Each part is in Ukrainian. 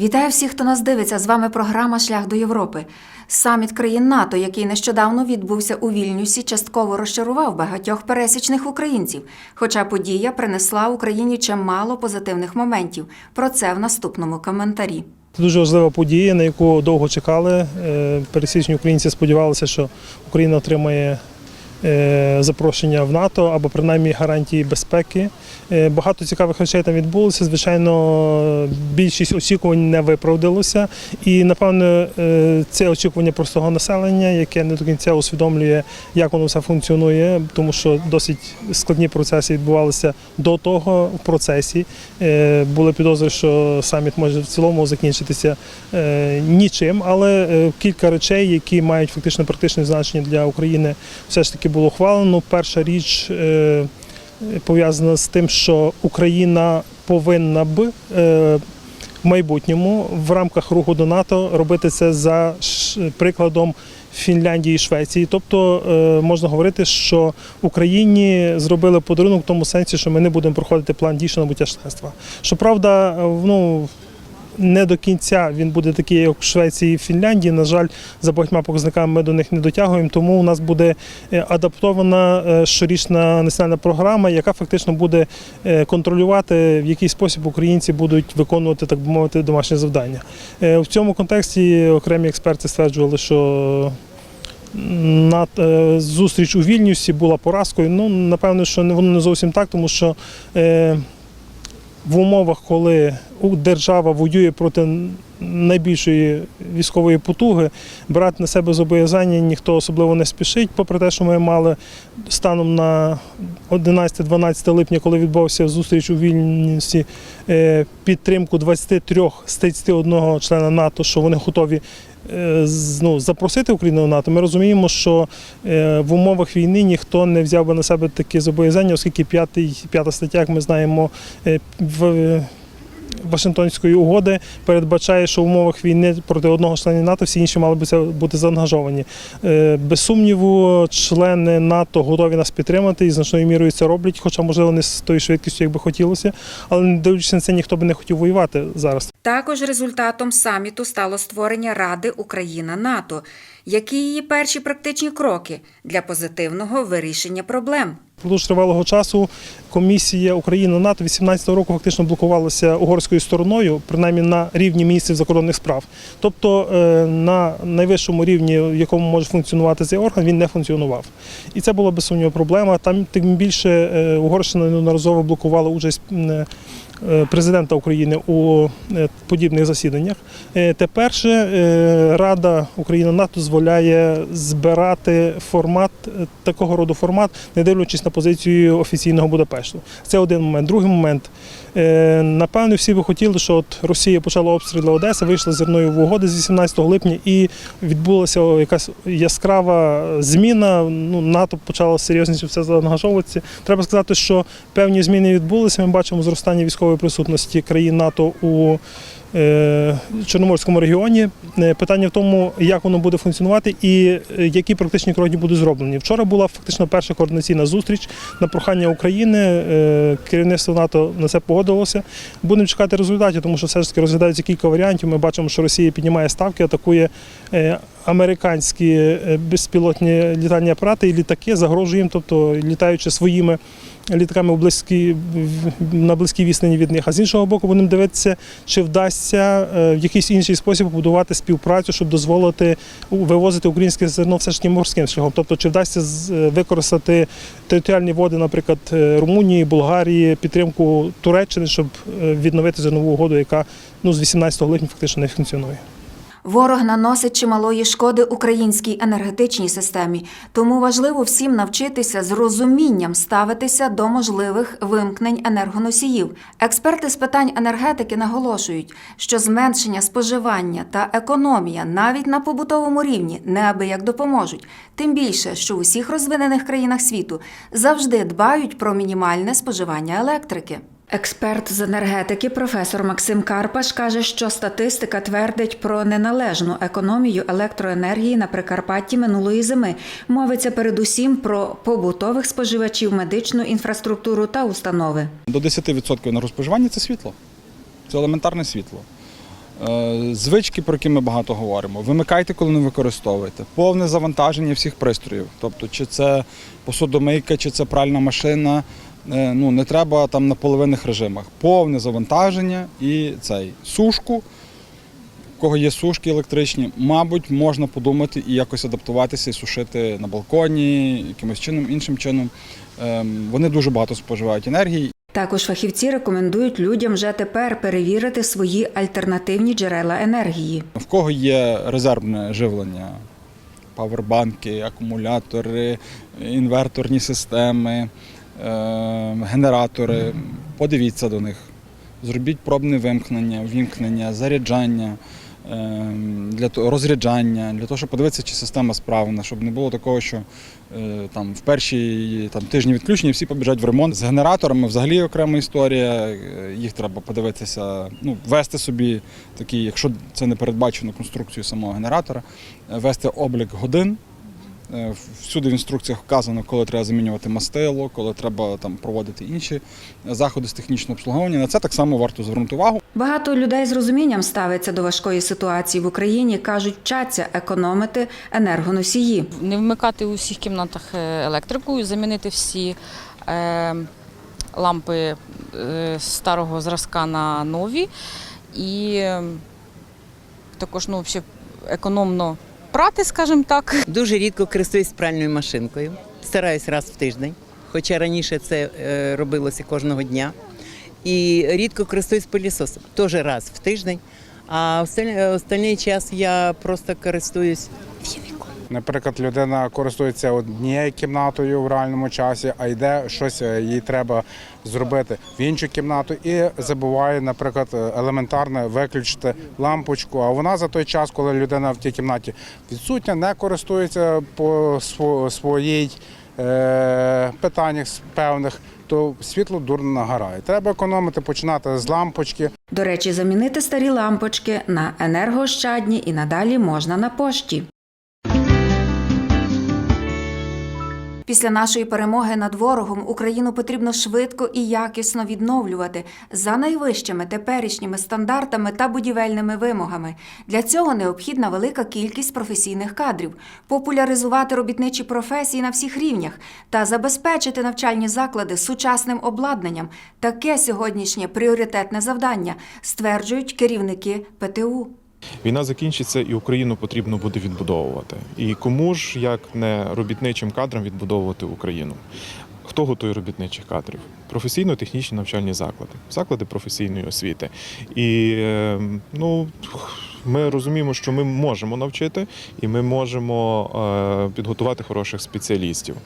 Вітаю всіх, хто нас дивиться. З вами програма Шлях до Європи. Саміт країн НАТО, який нещодавно відбувся у Вільнюсі, частково розчарував багатьох пересічних українців. Хоча подія принесла Україні чимало позитивних моментів. Про це в наступному коментарі. Це дуже важлива подія, на яку довго чекали. Е, Пересічні українці сподівалися, що Україна отримає запрошення в НАТО або принаймні гарантії безпеки. Е, Багато цікавих речей там відбулося. Звичайно, більшість очікувань не виправдалося. І, напевно, е, це очікування простого населення, яке не до кінця усвідомлює, як воно все функціонує, тому що досить складні процеси відбувалися до того в процесі. Е, Були підозри, що саміт може в цілому закінчитися е, нічим, але е, кілька речей, які мають фактично практичне значення для України, все ж таки було ухвалено. Перша річ е, пов'язана з тим, що Україна повинна б е, в майбутньому в рамках руху до НАТО робити це за прикладом. Фінляндії і Швеції, тобто е, можна говорити, що Україні зробили подарунок в тому сенсі, що ми не будемо проходити план дій щодо набуття членства. Щоправда, ну не до кінця він буде такий, як в Швеції і Фінляндії. На жаль, за багатьма показниками ми до них не дотягуємо, тому у нас буде е, адаптована е, щорічна національна програма, яка фактично буде е, контролювати, в який спосіб українці будуть виконувати, так би мовити, домашнє завдання. В цьому контексті окремі експерти стверджували, що на зустріч у Вільнюсі була поразкою. Ну, напевно, що воно не зовсім так, тому що в умовах, коли держава воює проти найбільшої військової потуги, брати на себе зобов'язання ніхто особливо не спішить, попри те, що ми мали станом на 11-12 липня, коли відбувався зустріч у Вільнюсі, е, підтримку 23 з 31 члена НАТО, що вони готові ну, запросити Україну в НАТО. Ми розуміємо, що е, в умовах війни ніхто не взяв би на себе такі зобов'язання, оскільки п'ятий, п'ята стаття, як ми знаємо, е, в Вашингтонської угоди передбачає, що в умовах війни проти одного члена НАТО всі інші мали б бути заангажовані. Е, Без сумніву, члени НАТО готові нас підтримати і значною мірою це роблять, хоча, можливо, не з тою швидкістю, як би хотілося, але не дивлячись на це, ніхто би не хотів воювати зараз. Також результатом саміту стало створення Ради Україна НАТО. Які її перші практичні кроки для позитивного вирішення проблем? Впродовж тривалого часу комісія Україна НАТО 18-го року фактично блокувалася угорською стороною, принаймні на рівні міністрів закордонних справ. Тобто е, на найвищому рівні, в якому може функціонувати цей орган, він не функціонував. І це була без сумніву проблема. Там тим більше е, Угорщина неодноразово блокувала участь. Е, Президента України у е, подібних засіданнях. Е, Тепер же Рада Україна НАТО дозволяє збирати формат такого роду формат, не дивлячись на позицію офіційного Будапешту. Це один момент. Другий момент. Е, Напевно, всі би хотіли, що от Росія почала обстріли Одеси, вийшла зерною в угоди з 18 липня, і відбулася якась яскрава зміна. Ну, НАТО почало серйозніше все заангажовуватися. Треба сказати, що певні зміни відбулися. Ми бачимо зростання військової присутності країн НАТО у Чорноморському регіоні. Е, Питання в тому, як воно буде функціонувати і е, які практичні кроки будуть зроблені. Вчора була фактично перша координаційна зустріч на прохання України. Е, Керівництво НАТО на це погодилося. Будемо чекати результатів, тому що все ж таки розглядаються кілька варіантів. Ми бачимо, що Росія піднімає ставки, атакує е, американські е, безпілотні літальні апарати і літаки, загрожує їм, тобто літаючи своїми літаками в близькій, на близькій відстані від них. А з іншого боку, будемо дивитися, чи вдасться е, в якийсь інший спосіб побудувати співпрацю, щоб дозволити вивозити українське зерно все ж таки морським шляхом. Тобто, чи вдасться е, використати територіальні води, наприклад, е, Румунії, Болгарії, підтримку Туреччини, щоб відновити зернову угоду, яка ну з 18 липня фактично не функціонує. Ворог наносить чималої шкоди українській енергетичній системі, тому важливо всім навчитися з розумінням ставитися до можливих вимкнень енергоносіїв. Експерти з питань енергетики наголошують, що зменшення споживання та економія навіть на побутовому рівні неабияк допоможуть. Тим більше, що в усіх розвинених країнах світу завжди дбають про мінімальне споживання електрики. Експерт з енергетики професор Максим Карпаш каже, що статистика твердить про неналежну економію електроенергії на Прикарпатті минулої зими. Мовиться передусім про побутових споживачів, медичну інфраструктуру та установи. До 10% енергоспоживання це світло. Це елементарне світло. Е, Звички, про які ми багато говоримо. Вимикайте, коли не використовуєте. Повне завантаження всіх пристроїв. Тобто, чи це посудомийка, чи це пральна машина. Е, Ну, не треба там на половинних режимах. Повне завантаження і цей сушку. У кого є сушки електричні, мабуть, можна подумати і якось адаптуватися і сушити на балконі, якимось чином, іншим чином. Ем, Вони дуже багато споживають енергії. Також фахівці рекомендують людям вже тепер перевірити свої альтернативні джерела енергії. В кого є резервне живлення, павербанки, акумулятори, інверторні системи, генератори. Подивіться до них. Зробіть пробне вимкнення, вімкнення, заряджання, е, для того, розряджання, для того, щоб подивитися, чи система справна, щоб не було такого, що е, там, в перші там, тижні відключення всі побіжать в ремонт. З генераторами взагалі окрема історія. е, Їх треба подивитися, ну, вести собі такі, якщо це не передбачено конструкцією самого генератора, е, вести облік годин. Е, Всюди в інструкціях вказано, коли треба замінювати мастило, коли треба там проводити інші заходи з технічного обслуговування. На це так само варто звернути увагу. Багато людей з розумінням ставиться до важкої ситуації в Україні. кажуть, вчаться економити енергоносії. не вмикати у всіх кімнатах е, електрику замінити всі е, лампи е, старого зразка на нові. І е, також ну, взагалі, економно прати, скажімо так. Дуже рідко користуюсь пральною машинкою. Стараюсь раз в тиждень, хоча раніше це е, робилося кожного дня. І рідко користуюсь пилісосом, теж раз в тиждень. А остальний, остальний час я просто користуюсь. Наприклад, людина користується однією кімнатою в реальному часі, а йде щось е, їй треба зробити в іншу кімнату і забуває, наприклад, елементарно виключити лампочку. А вона за той час, коли людина в тій кімнаті відсутня, не користується по сво- своїй е, питаннях певних, то світло дурно нагорає. Треба економити, починати з лампочки. До речі, замінити старі лампочки на енергоощадні і надалі можна на пошті. Після нашої перемоги над ворогом Україну потрібно швидко і якісно відновлювати за найвищими теперішніми стандартами та будівельними вимогами. Для цього необхідна велика кількість професійних кадрів, популяризувати робітничі професії на всіх рівнях та забезпечити навчальні заклади сучасним обладнанням. Таке сьогоднішнє пріоритетне завдання, стверджують керівники ПТУ. Війна закінчиться, і Україну потрібно буде відбудовувати. І кому ж як не робітничим кадрам відбудовувати Україну? Хто готує робітничих кадрів? Професійно-технічні навчальні заклади, заклади професійної освіти. І е, ну, ми розуміємо, що ми можемо навчити і ми можемо е, підготувати хороших спеціалістів.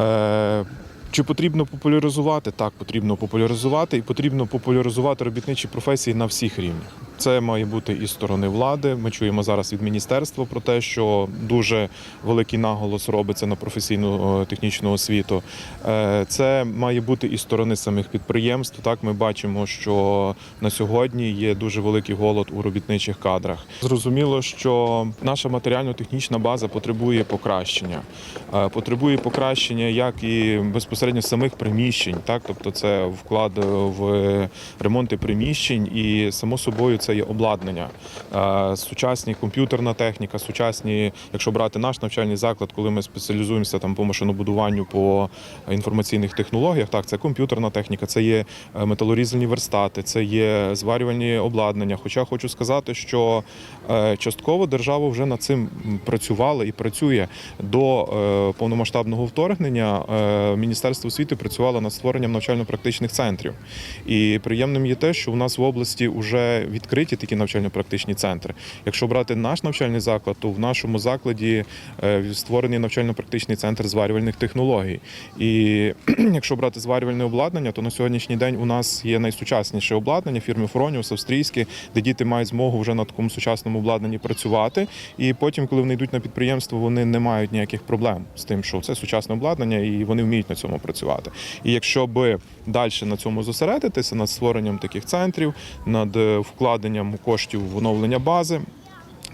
Е, чи потрібно популяризувати? Так, потрібно популяризувати, і потрібно популяризувати робітничі професії на всіх рівнях. Це має бути і сторони влади. Ми чуємо зараз від міністерства про те, що дуже великий наголос робиться на професійну е, технічну освіту. Е, Це має бути і сторони самих підприємств. Так, ми бачимо, що на сьогодні є дуже великий голод у робітничих кадрах. Зрозуміло, що наша матеріально-технічна база потребує покращення. Е, Потребує покращення як і безпосередньо самих приміщень, так тобто це вклад в ремонти приміщень, і само собою це є обладнання. Е, Сучасні комп'ютерна техніка, сучасні, якщо брати наш навчальний заклад, коли ми спеціалізуємося там по машинобудуванню по інформаційних технологіях, так це комп'ютерна техніка, це є е, металорізальні верстати, це є зварювальні обладнання. Хоча хочу сказати, що е, частково держава вже над цим працювала і працює до повномасштабного вторгнення. Міністерство освіти працювало над створенням навчально-практичних центрів. І приємним є те, що у нас в області вже відкриті такі навчально-практичні центри. Якщо брати наш навчальний заклад, то в нашому закладі е, створений навчально-практичний центр зварювальних технологій. І якщо брати зварювальне обладнання, то на сьогоднішній день у нас є найсучасніше обладнання фірми Фроніус австрійське, де діти мають змогу вже на такому сучасному обладнанні працювати. І потім, коли вони йдуть на підприємство, вони не мають ніяких проблем з тим, що це сучасне обладнання, і вони вміють на цьому працювати. І якщо би далі на цьому зосередитися, над створенням таких центрів, над е, вкладенням коштів в оновлення бази.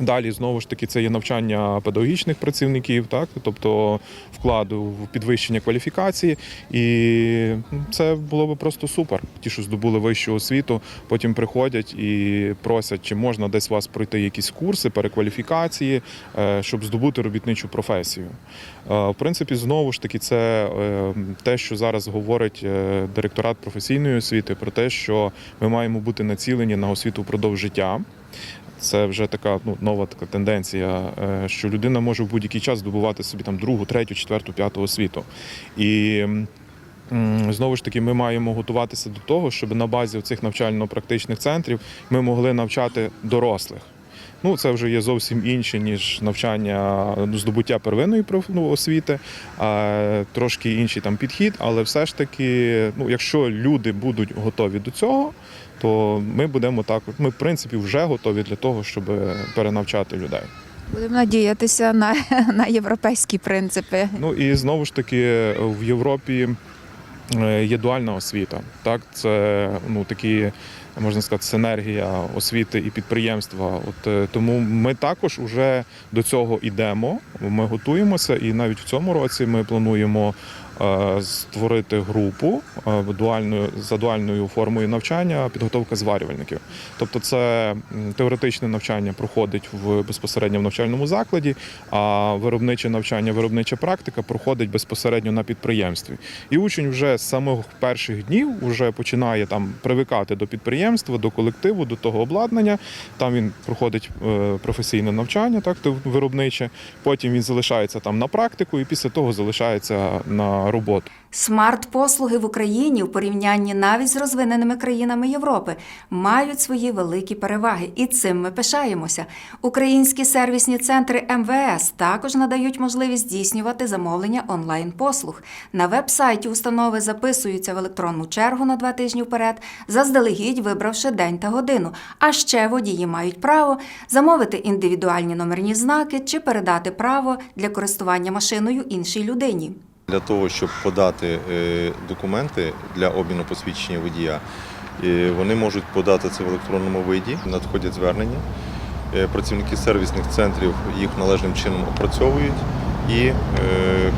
Далі знову ж таки це є навчання педагогічних працівників, так тобто вкладу в підвищення кваліфікації, і це було би просто супер. Ті, що здобули вищу освіту, потім приходять і просять, чи можна десь у вас пройти якісь курси перекваліфікації, е, щоб здобути робітничу професію. Е, В принципі, знову ж таки, це е, те, що зараз говорить директорат професійної освіти, про те, що ми маємо бути націлені на освіту впродовж життя. Це вже така ну, нова така тенденція, е, що людина може в будь-який час здобувати собі там другу, третю, четверту, п'яту освіту. І знову ж таки, ми маємо готуватися до того, щоб на базі цих навчально-практичних центрів ми могли навчати дорослих. Ну, це вже є зовсім інше, ніж навчання ну, здобуття первинної ну, освіти, а трошки інший там підхід, але все ж таки, ну, якщо люди будуть готові до цього, то ми будемо також. Ми, в принципі, вже готові для того, щоб перенавчати людей. Будемо надіятися на, на європейські принципи. Ну і знову ж таки в Європі е, є дуальна освіта. Так, це ну такі. Можна сказати, синергія освіти і підприємства. От е, тому ми також вже до цього йдемо. Ми готуємося, і навіть в цьому році ми плануємо створити групу е, дуальною за дуальною формою навчання, підготовка зварювальників. Тобто, це теоретичне навчання проходить в безпосередньо в навчальному закладі, а виробниче навчання, виробнича практика проходить безпосередньо на підприємстві. І учень вже з самих перших днів вже починає там привикати до підприємства, до колективу, до того обладнання. Там він проходить е, професійне навчання, так виробниче. Потім він залишається там на практику, і після того залишається на роботу. Смарт-послуги в Україні в порівнянні навіть з розвиненими країнами Європи мають свої великі переваги, і цим ми пишаємося. Українські сервісні центри МВС також надають можливість здійснювати замовлення онлайн-послуг. На веб-сайті установи записуються в електронну чергу на два тижні вперед, заздалегідь вибравши день та годину. А ще водії мають право замовити індивідуальні номерні знаки чи передати право для користування машиною іншій людині. Для того, щоб подати е, документи для обміну посвідчення водія, е, вони можуть подати це в електронному виді, надходять звернення. Е, Працівники сервісних центрів їх належним чином опрацьовують і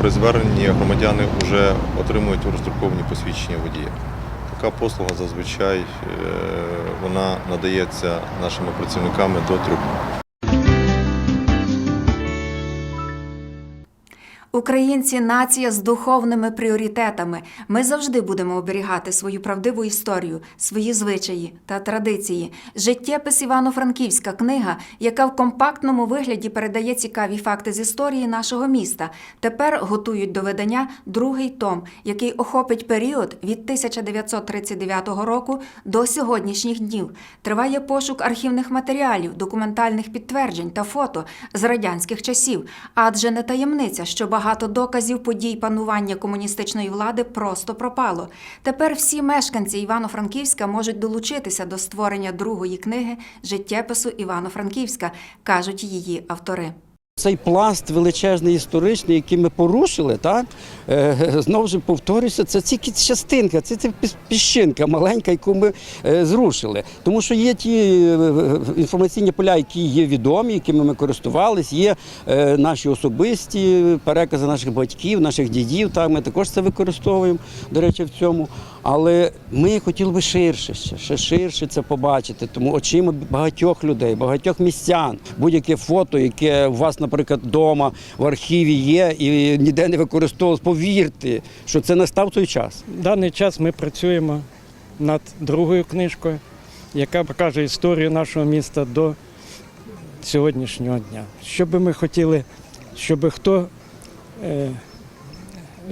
при зверненні громадяни вже отримують роздруковані посвідчення водія. Така послуга зазвичай вона надається нашими працівниками до трьох Українці нація з духовними пріоритетами. Ми завжди будемо оберігати свою правдиву історію, свої звичаї та традиції. Життєпис Івано-Франківська книга, яка в компактному вигляді передає цікаві факти з історії нашого міста. Тепер готують до видання другий том, який охопить період від 1939 року до сьогоднішніх днів. Триває пошук архівних матеріалів, документальних підтверджень та фото з радянських часів, адже не таємниця, що багато доказів подій панування комуністичної влади просто пропало. Тепер всі мешканці Івано-Франківська можуть долучитися до створення другої книги життєпису Івано-Франківська, кажуть її автори. Цей пласт величезний історичний, який ми порушили, так е, знову ж повторюся, це тільки частинка, це, це піщинка маленька, яку ми е, зрушили. Тому що є ті е, інформаційні поля, які є відомі, якими ми користувались, є наші особисті перекази наших батьків, наших дідів. Так, ми також це використовуємо, до речі, в цьому. Але ми хотіли би ширше, ще, ширше це побачити. Тому очима багатьох людей, багатьох містян, будь-яке фото, яке у вас, наприклад, вдома в архіві є і ніде не використовувалось, повірте, що це настав той час. В даний час ми працюємо над другою книжкою, яка покаже історію нашого міста до сьогоднішнього дня. Що би ми хотіли, щоб хто е,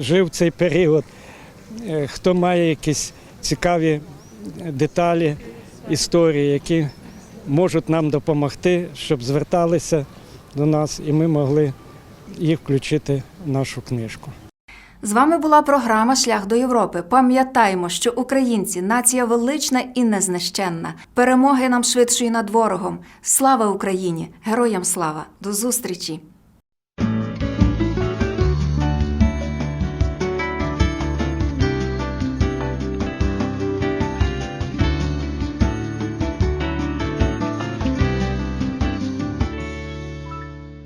жив цей період, хто має якісь цікаві деталі історії, які можуть нам допомогти, щоб зверталися до нас і ми могли їх включити в нашу книжку. З вами була програма Шлях до Європи. Пам'ятаємо, що українці нація велична і незнищенна. Перемоги нам швидшої над ворогом. Слава Україні! Героям слава! До зустрічі!